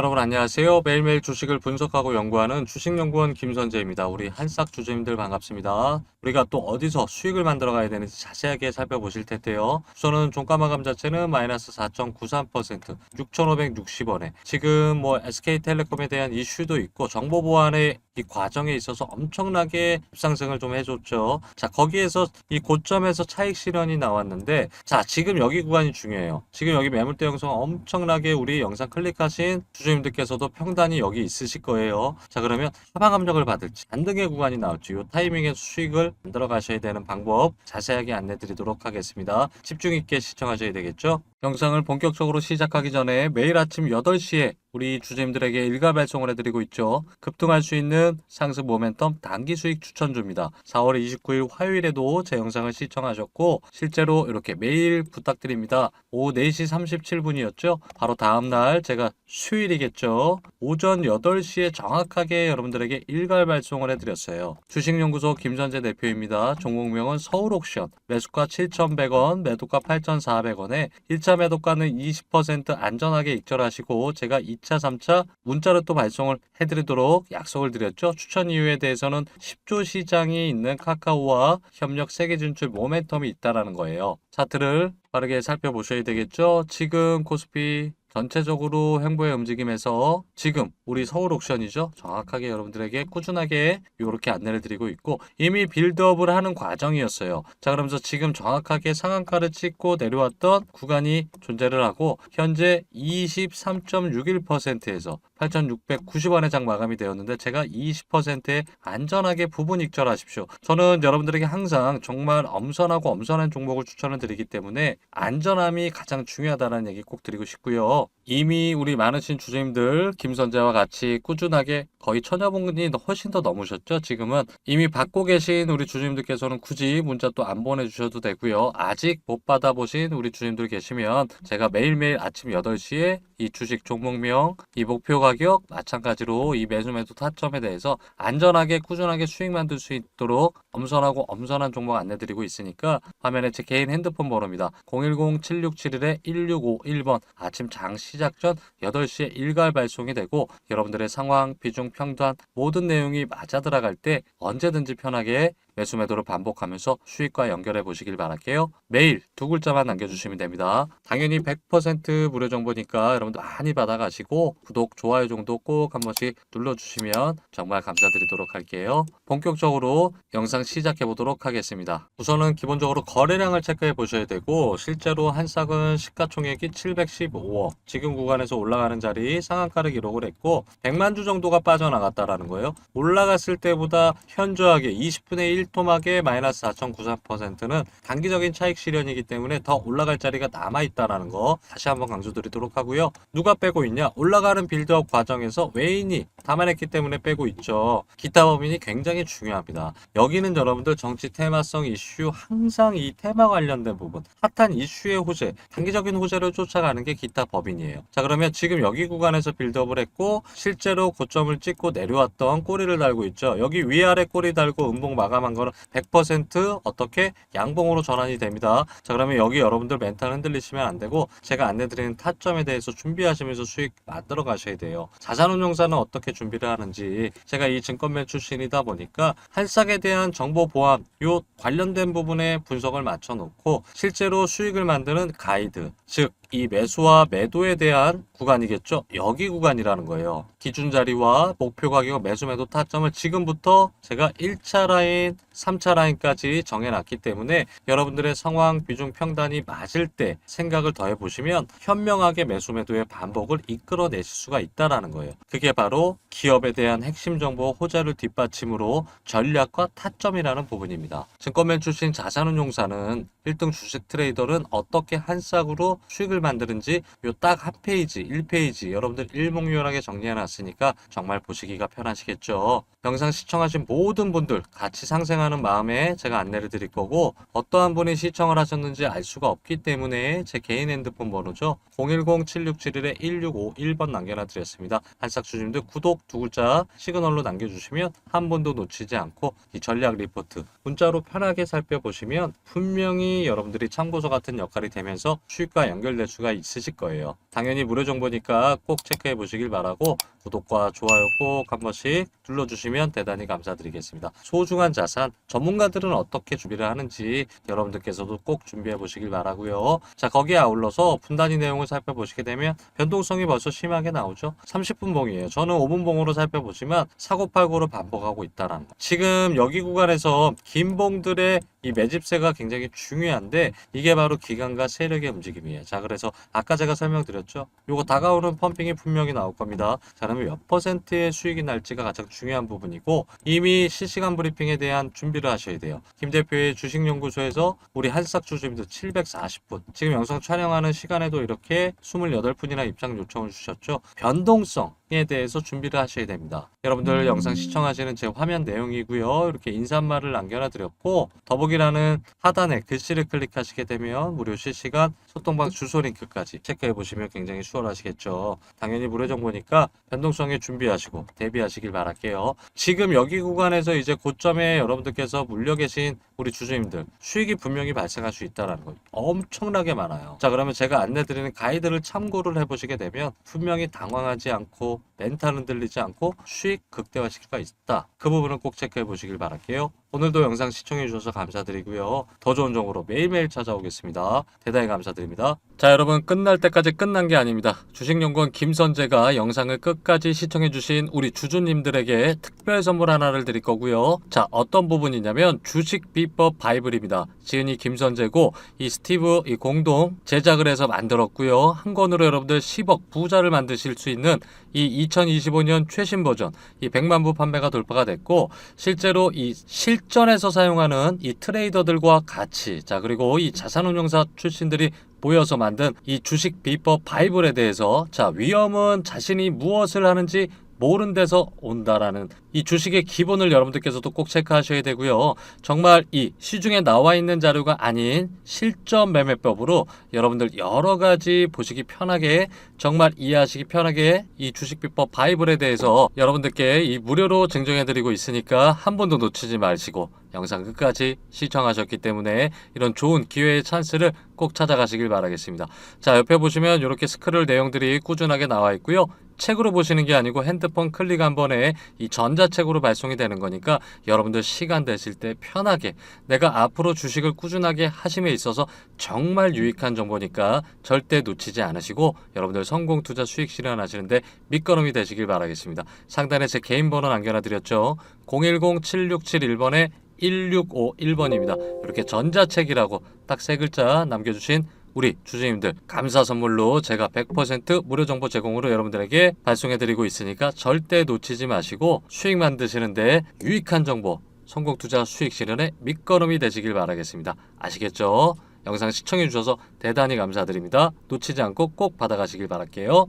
여러분 안녕하세요. 매일매일 주식을 분석하고 연구하는 주식연구원 김선재입니다. 우리 한싹 주주님들 반갑습니다. 우리가 또 어디서 수익을 만들어 가야 되는지 자세하게 살펴보실 텐데요. 우선은 종가 마감 자체는 마이너스 4.93% 6,560원에 지금 뭐 SK텔레콤에 대한 이슈도 있고 정보 보안의 이 과정에 있어서 엄청나게 급상승을 좀 해줬죠. 자 거기에서 이 고점에서 차익 실현이 나왔는데 자 지금 여기 구간이 중요해요. 지금 여기 매물대 형성 엄청나게 우리 영상 클릭하신 주주님들께서도 평단이 여기 있으실 거예요. 자 그러면 하방 압력을 받을지 반등의 구간이 나올지 이 타이밍에 수익을 만들어 가셔야 되는 방법 자세하게 안내 드리도록 하겠습니다. 집중 있게 시청하셔야 되겠죠. 영상을 본격적으로 시작하기 전에 매일 아침 8시에 우리 주주님들에게 일가 발송을 해드리고 있죠. 급등할 수 있는 상승 모멘텀 단기 수익 추천주입니다. 4월 29일 화요일에도 제 영상을 시청하셨고 실제로 이렇게 매일 부탁드립니다. 오후 4시 37분이었죠. 바로 다음날 제가 수요일이겠죠. 오전 8시에 정확하게 여러분들에게 일괄 발송을 해드렸어요. 주식연구소 김선재 대표입니다. 종목명은 서울옥션 매수가 7,100원, 매도가 8,400원에 1차 매도가는 20% 안전하게 익절하시고 제가 2차, 3차 문자로 또 발송을 해드리도록 약속을 드렸죠. 추천 이유에 대해서는 10조 시장이 있는 카카오와 협력 세계 진출 모멘텀이 있다라는 거예요. 차트를 빠르게 살펴보셔야 되겠죠. 지금 코스피 전체적으로 행보의 움직임에서 지금 우리 서울 옥션이죠. 정확하게 여러분들에게 꾸준하게 이렇게 안내를 드리고 있고 이미 빌드업을 하는 과정이었어요. 자 그러면서 지금 정확하게 상한가를 찍고 내려왔던 구간이 존재를 하고 현재 23.61%에서 8,690원의 장 마감이 되었는데 제가 20%에 안전하게 부분 익절하십시오. 저는 여러분들에게 항상 정말 엄선하고 엄선한 종목을 추천을 드리기 때문에 안전함이 가장 중요하다는 얘기 꼭 드리고 싶고요. 이미 우리 많으신 주주님들 김선재와 같이 꾸준하게 거의 천여 분이 훨씬 더 넘으셨죠. 지금은 이미 받고 계신 우리 주주님들께서는 굳이 문자 또 안 보내주셔도 되고요. 아직 못 받아보신 우리 주주님들 계시면 제가 매일매일 아침 8시에 이 주식 종목명, 이 목표 가격 마찬가지로 이 매수 매도 타점에 대해서 안전하게 꾸준하게 수익 만들 수 있도록 엄선하고 엄선한 종목 안내드리고 있으니까 화면에 제 개인 핸드폰 번호입니다. 010-7671-1651번 아침 장시 작 전 8시에 일괄 발송이 되고 여러분들의 상황, 비중, 평단 모든 내용이 맞아 들어갈 때 언제든지 편하게 매수 매도를 반복하면서 수익과 연결해 보시길 바랄게요. 매일 두 글자만 남겨주시면 됩니다. 당연히 100% 무료 정보니까 여러분들 많이 받아가시고 구독, 좋아요 정도 꼭 한 번씩 눌러주시면 정말 감사드리도록 할게요. 본격적으로 영상 시작해 보도록 하겠습니다. 우선은 기본적으로 거래량을 체크해 보셔야 되고 실제로 한 싹은 시가총액이 715억 지금 구간에서 올라가는 자리 상한가를 기록을 했고 100만 주 정도가 빠져나갔다라는 거예요. 올라갔을 때보다 현저하게 20분의 1 토막의 마이너스 4.93%는 단기적인 차익 실현이기 때문에 더 올라갈 자리가 남아 있다라는 거 다시 한번 강조드리도록 하고요. 누가 빼고 있냐? 올라가는 빌드업 과정에서 외인이 담아냈기 때문에 빼고 있죠. 기타 법인이 굉장히 중요합니다. 여기는 여러분들 정치 테마성 이슈 항상 이 테마 관련된 부분 핫한 이슈의 호재 단기적인 호재를 쫓아가는 게 기타 법인이에요. 자 그러면 지금 여기 구간에서 빌드업을 했고 실제로 고점을 찍고 내려왔던 꼬리를 달고 있죠. 여기 위아래 꼬리 달고 음봉 마감 한 거는 100% 어떻게 양봉으로 전환이 됩니다. 자 그러면 여기 여러분들 멘탈 흔들리시면 안 되고 제가 안내드리는 타점에 대해서 준비하시면서 수익 만들어 가셔야 돼요. 자산운용사는 어떻게 준비를 하는지 제가 이 증권맨 출신이다 보니까 한싹에 대한 정보 보안 요 관련된 부분에 분석을 맞춰 놓고 실제로 수익을 만드는 가이드 즉 이 매수와 매도에 대한 구간이겠죠. 여기 구간이라는 거예요. 기준 자리와 목표 가격 매수 매도 타점을 지금부터 제가 1차 라인, 3차 라인까지 정해놨기 때문에 여러분들의 상황, 비중, 평단이 맞을 때 생각을 더해 보시면 현명하게 매수 매도의 반복을 이끌어내실 수가 있다라는 거예요. 그게 바로 기업에 대한 핵심 정보 호재를 뒷받침으로 전략과 타점이라는 부분입니다. 증권맨 출신 자산운용사는 1등 주식 트레이더는 어떻게 한 싹으로 수익을 만드는지 요 딱 한 페이지, 1페이지 여러분들 일목요연하게 정리해 놨으니까 정말 보시기가 편하시겠죠. 영상 시청하신 모든 분들 같이 상생하는 하는 마음에 제가 안내를 드릴 거고 어떠한 분이 시청을 하셨는지 알 수가 없기 때문에 제 개인 핸드폰 번호죠. 010-7671-1651번 남겨놔 드렸습니다. 한싹 주님들 구독 두 글자 시그널로 남겨주시면 한 번도 놓치지 않고 이 전략 리포트 문자로 편하게 살펴보시면 분명히 여러분들이 참고서 같은 역할이 되면서 수익과 연결될 수가 있으실 거예요. 당연히 무료 정보니까 꼭 체크해 보시길 바라고 구독과 좋아요 꼭 한 번씩 눌러주시면 대단히 감사드리겠습니다. 소중한 자산 전문가들은 어떻게 준비를 하는지 여러분들께서도 꼭 준비해 보시길 바라고요. 자 거기에 아울러서 분단위 내용을 살펴보시게 되면 변동성이 벌써 심하게 나오죠. 30분 봉이에요. 저는 5분 봉으로 살펴보지만 사고팔고로 반복하고 있다는 거. 지금 여기 구간에서 긴 봉들의 이 매집세가 굉장히 중요한데 이게 바로 기관과 세력의 움직임이에요. 자 그래서 아까 제가 설명드렸죠. 요거 다가오는 펌핑이 분명히 나올 겁니다. 자 그러면 몇 퍼센트의 수익이 날지가 가장 중요한 부분이고 이미 실시간 브리핑에 대한 준비를 하셔야 돼요. 김 대표의 주식연구소에서 우리 한싹 주주님들 740분 지금 영상 촬영하는 시간에도 이렇게 28분이나 입장 요청을 주셨죠. 변동성에 대해서 준비를 하셔야 됩니다. 여러분들 영상 시청하시는 제 화면 내용이고요. 이렇게 인사말을 남겨놔 드렸고 더보기란은 하단에 글씨를 클릭하시게 되면 무료 실시간 소통방 주소 링크까지 체크해 보시면 굉장히 수월하시겠죠. 당연히 무료 정보니까 변동성에 준비하시고 대비하시길 바랄게요. 지금 여기 구간에서 이제 고점에 여러분들 께서 물려 계신 우리 주주님들 수익이 분명히 발생할 수 있다라는 거 엄청나게 많아요. 자 그러면 제가 안내드리는 가이드를 참고를 해보시게 되면 분명히 당황하지 않고 멘탈 흔들리지 않고 수익 극대화시킬 수가 있다. 그 부분은 꼭 체크해 보시길 바랄게요. 오늘도 영상 시청해 주셔서 감사드리고요. 더 좋은 정보로 매일매일 찾아오겠습니다. 대단히 감사드립니다. 자 여러분 끝날 때까지 끝난 게 아닙니다. 주식연구원 김선재가 영상을 끝까지 시청해 주신 우리 주주님들에게 특별 선물 하나를 드릴 거고요. 자 어떤 부분이냐면 주식 비법 바이블입니다. 지은이 김선재고 이 스티브 이 공동 제작을 해서 만들었고요. 한 권으로 여러분들 10억 부자를 만드실 수 있는 이 2025년 최신 버전 이 100만 부 판매가 돌파가 됐고 실제로 이 실전에서 사용하는 이 트레이더들과 같이 자 그리고 이 자산운용사 출신들이 모여서 만든 이 주식 비법 바이블에 대해서 자 위험은 자신이 무엇을 하는지 모른 데서 온다라는 이 주식의 기본을 여러분들께서도 꼭 체크하셔야 되고요. 정말 이 시중에 나와 있는 자료가 아닌 실전 매매법으로 여러분들 여러 가지 보시기 편하게 정말 이해하시기 편하게 이 주식 비법 바이블에 대해서 여러분들께 이 무료로 증정해 드리고 있으니까 한 번도 놓치지 마시고 영상 끝까지 시청하셨기 때문에 이런 좋은 기회의 찬스를 꼭 찾아가시길 바라겠습니다. 자, 옆에 보시면 이렇게 스크롤 내용들이 꾸준하게 나와 있고요. 책으로 보시는 게 아니고 핸드폰 클릭 한 번에 이 전자책으로 발송이 되는 거니까 여러분들 시간 되실 때 편하게 내가 앞으로 주식을 꾸준하게 하심에 있어서 정말 유익한 정보니까 절대 놓치지 않으시고 여러분들 성공 투자 수익 실현하시는데 밑거름이 되시길 바라겠습니다. 상단에 제 개인 번호 남겨놔 드렸죠. 010-7671번에 1651번입니다. 이렇게 전자책이라고 딱 세 글자 남겨주신 우리 주주님들 감사 선물로 제가 100% 무료 정보 제공으로 여러분들에게 발송해드리고 있으니까 절대 놓치지 마시고 수익 만드시는데 유익한 정보 성공 투자 수익 실현의 밑거름이 되시길 바라겠습니다. 아시겠죠? 영상 시청해 주셔서 대단히 감사드립니다. 놓치지 않고 꼭 받아가시길 바랄게요.